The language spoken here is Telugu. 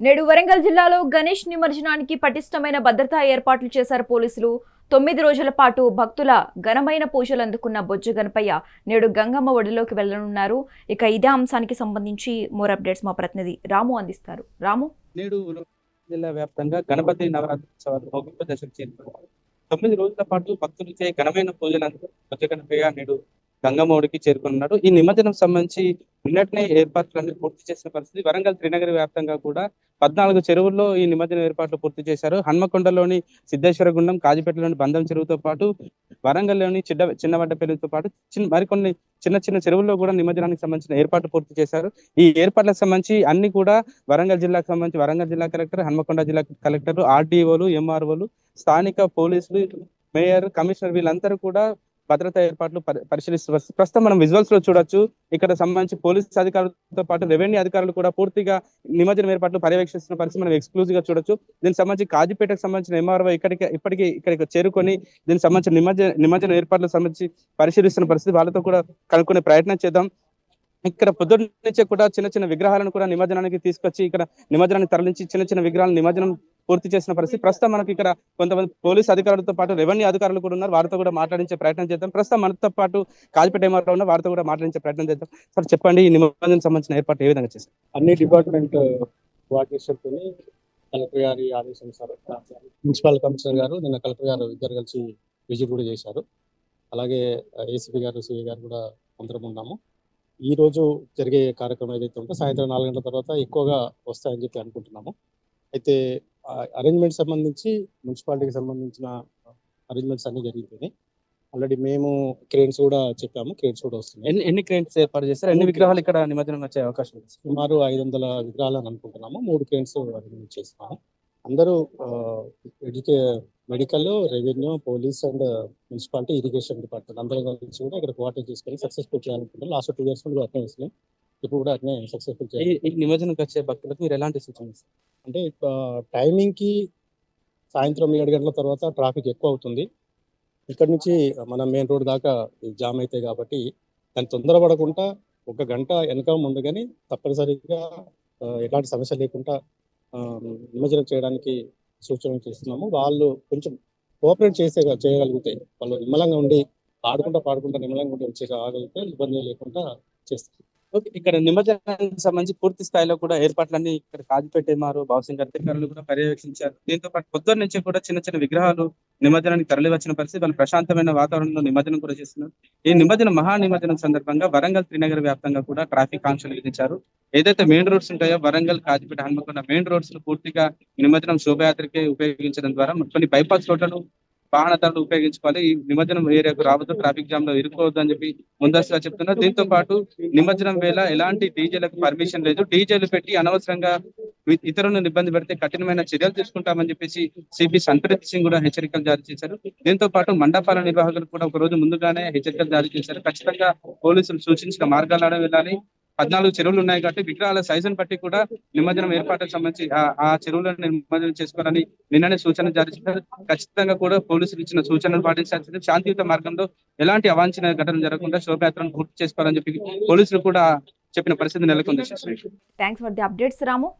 నేడు వరంగల్ జిల్లాలో గణేష్ నిమజ్జనానికి పటిష్టమైన భద్రతా ఏర్పాట్లు చేశారు పోలీసులు. తొమ్మిది రోజుల పాటు భక్తుల ఘనమైన పూజలు అందుకున్న బొజ్జ గణపయ్య నేడు గంగమ్మ ఒడిలోకి వెళ్ళనున్నారు ఇక ఇదే అంశానికి సంబంధించి మోర్ అప్డేట్స్ మా ప్రతినిధి రాము అందిస్తారు. రాము? నేడు జిల్లా వ్యాప్తంగా గణపతి నవరాత్రి ముగింపు దశకు చేరుకున్నారు. తొమ్మిది రోజుల పాటు భక్తులచే ఘనమైన పూజలందుకు కొత్త గణపయ్య నేడు గంగమౌడికి చేరుకున్నాడు. ఈ నిమజ్జనం సంబంధించి నిన్నటినే ఏర్పాట్లన్నీ పూర్తి చేసిన పరిస్థితి. వరంగల్ త్రినగరి వ్యాప్తంగా కూడా పద్నాలుగు చెరువుల్లో ఈ నిమజ్జన ఏర్పాట్లు పూర్తి చేశారు. హన్మకొండలోని సిద్ధేశ్వర గుండం కాజిపేటలోని బంధం చెరువుతో పాటు వరంగల్లోని చిడ్డ చిన్నవడ్డపల్లితో పాటు చిన్న మరికొన్ని చిన్న చిన్న చెరువుల్లో కూడా నిమజ్జనానికి సంబంధించిన ఏర్పాట్లు పూర్తి చేశారు. ఈ ఏర్పాట్లకు సంబంధించి అన్ని కూడా వరంగల్ జిల్లాకు సంబంధించి వరంగల్ జిల్లా కలెక్టర్ హన్మకొండ జిల్లా కలెక్టర్ ఆర్డీఓలు ఎంఆర్ఓలు స్థానిక పోలీసులు మేయర్ కమిషనర్ వీళ్ళందరూ కూడా భద్రతా ఏర్పాట్లు పరి- పరిశీలిస్తున్నారు ప్రస్తుతం మనం విజువల్స్లో చూడొచ్చు. ఇక్కడ సంబంధించి పోలీస్ అధికారులతో పాటు రెవెన్యూ అధికారులు కూడా పూర్తిగా నిమజ్జనం ఏర్పాట్లు పర్యవేక్షిస్తున్న పరిస్థితి మనం ఎక్స్క్లూజివ్గా చూడొచ్చు. దీనికి సంబంధించి కాజీపేటకు సంబంధించిన ఎంఆర్ఓ ఇక్కడికి ఇప్పటికీ ఇక్కడికి చేరుకొని దీనికి సంబంధించిన నిమజ్జన నిమజ్జన ఏర్పాట్లకు సంబంధించి పరిశీలిస్తున్న పరిస్థితి వాళ్ళతో కూడా కనుక్కునే ప్రయత్నం చేద్దాం. ఇక్కడ పొద్దున్న కూడా చిన్న చిన్న విగ్రహాలను కూడా నిమజ్జనానికి తీసుకొచ్చి ఇక్కడ నిమజ్జనానికి తరలించి చిన్న చిన్న విగ్రహాలను నిమజ్జనం పూర్తి చేసిన పరిస్థితి. ప్రస్తుతం మనకి ఇక్కడ కొంతమంది పోలీస్ అధికారులతో పాటు రెవెన్యూ అధికారులు కూడా ఉన్నారు. వారితో కూడా మాట్లాడించే ప్రయత్నం చేద్దాం. ప్రస్తుతం మనతో పాటు కాల్పేట ఎంఆర్ఓ ఉన్న వారితో కూడా మాట్లాడించే ప్రయత్నం చేద్దాం. సార్ చెప్పండి ఈ నిమజ్జనం సంబంధించిన ఏర్పాటు ఏ విధంగా చేశారు? అన్ని డిపార్ట్మెంట్ కోఆర్డినేషన్తో కలెక్టర్ గారి ఆదేశానుసారం ప్రిన్సిపల్ కమిషనర్ గారు నిన్న కలెక్టర్ గారు ఇద్దరు కలిసి విజిట్ కూడా చేశారు. అలాగే ఏసీపీ గారు సిఐ గారు కూడా అందరం ఉన్నాము. ఈ రోజు జరిగే కార్యక్రమం ఏదైతే ఉందో సాయంత్రం నాలుగు గంటల తర్వాత ఎక్కువగా వస్తాయని చెప్పి అనుకుంటున్నాము. అయితే అరేంజ్మెంట్ సంబంధించి మున్సిపాలిటీకి సంబంధించిన అరేంజ్మెంట్స్ అన్ని జరిగిపోయినాయి. ఆల్రెడీ మేము క్రేన్స్ కూడా చెప్పాము క్రేన్స్ కూడా వస్తున్నాయి. ఎన్ని ఎన్ని క్రెయిన్స్ ఏర్పాటు చేశారు? ఎన్ని విగ్రహాలు ఇక్కడ నిమజ్జనం వచ్చే అవకాశం ఉంది? సుమారు ఐదు వందల విగ్రహాలు అని అనుకుంటున్నాము. మూడు క్రెయిన్స్ అరేంజ్ చేస్తున్నాము. అందరూ ఎడ్యుకే medical revenue police and municipality irrigation department అందరూ కలిసి కూడా ఇక్కడ కోఆర్డినేట్ చేసుకొని సక్సెస్ఫుల్ చేయాలనుకుంటున్నాం. లాస్ట్ టూ ఇయర్స్ కూడా అట్నే చేసినాం ఇప్పుడు కూడా అట్నే సక్సెస్ఫుల్ చేయాలి ఈ- ఈ నిమజ్జనంకి వచ్చే భక్తులకు మీరు ఎలాంటి ఇస్తారు? అంటే టైమింగ్కి సాయంత్రం ఏడు గంటల తర్వాత ట్రాఫిక్ ఎక్కువ అవుతుంది. ఇక్కడ నుంచి మన మెయిన్ రోడ్ దాకా జామ్ అవుతాయి కాబట్టి దాన్ని తొందరపడకుండా ఒక గంట వెనక ముందు కానీ తప్పనిసరిగా ఆ, ఎలాంటి సమస్య లేకుండా ఆ, నిమజ్జనం చేయడానికి సూచనలు చేస్తున్నాము. వాళ్ళు కొంచెం కోఆపరేట్ చేసే చేయగలిగితే వాళ్ళు నిమ్మలంగా ఉండి ఆడుకుంటా పాడుకుంటా నిమ్మలంగా ఉండి వచ్చే రాగలిగితే ఇబ్బంది లేకుండా చేస్తారు ఇక్కడ నిమజ్జనానికి సంబంధించి పూర్తి స్థాయిలో కూడా ఏర్పాట్లన్నీ ఇక్కడ కాజిపేట ఎంఆర్ బాక్సింగ్ అధికారులు కూడా పర్యవేక్షించారు. దీంతో పాటు పొద్దున్న నుంచి కూడా చిన్న చిన్న విగ్రహాలు నిమజ్జనానికి తరలి వచ్చిన పరిస్థితి వాళ్ళు ప్రశాంతమైన వాతావరణంలో నిమజ్జనం కూడా చేస్తున్నారు. ఈ నిమజ్జన మహా నిమజ్జనం సందర్భంగా వరంగల్ త్రినగర్ వ్యాప్తంగా కూడా ట్రాఫిక్ ఆంక్షలు విధించారు. ఏదైతే మెయిన్ రోడ్స్ ఉంటాయో వరంగల్ కాజిపేట హన్మకొండ మెయిన్ రోడ్స్ను పూర్తిగా నిమజ్జనం శోభయాత్రకే ఉపయోగించడం ద్వారా కొన్ని బైపాస్ రోడ్లను వాహనదారులు ఉపయోగించుకోవాలి. ఈ నిమజ్జనం ఏరియాకు రావద్దు ట్రాఫిక్ జామ్లో ఇరుకోవద్దు అని చెప్పి ముందస్తుగా చెప్తున్నారు దీంతో పాటు నిమజ్జనం వేళ ఎలాంటి డీజేలకు పర్మిషన్ లేదు. డీజేలు పెట్టి అనవసరంగా ఇతరులను ఇబ్బంది పెడితే కఠినమైన చర్యలు తీసుకుంటామని చెప్పేసి సిపి సంప్రీత్ సింగ్ కూడా హెచ్చరికలు జారీ చేశారు. దీంతో పాటు మండపాల నిర్వాహకులు కూడా ఒక రోజు ముందుగానే హెచ్చరికలు జారీ చేశారు. ఖచ్చితంగా పోలీసులు సూచించిన మార్గాలను వెళ్ళాలి. పద్నాలుగు చెరువులు ఉన్నాయి కాబట్టి విగ్రహాల సైజును బట్టి కూడా నిమజ్జనం ఏర్పాటుకు సంబంధించి ఆ- చెరువులను నిమజ్జనం చేసుకోవాలని నిన్ననే సూచన జారీ చేశారు. ఖచ్చితంగా కూడా పోలీసులు ఇచ్చిన సూచనలు పాటించాల్సింది. శాంతియుత మార్గంలో ఎలాంటి అవాంఛనీయ ఘటన జరగకుండా శోభయాత్రను పూర్తి చేసుకోవాలని చెప్పి పోలీసులు కూడా చెప్పిన పరిస్థితి నెలకొంది. Thanks for the updates Ramu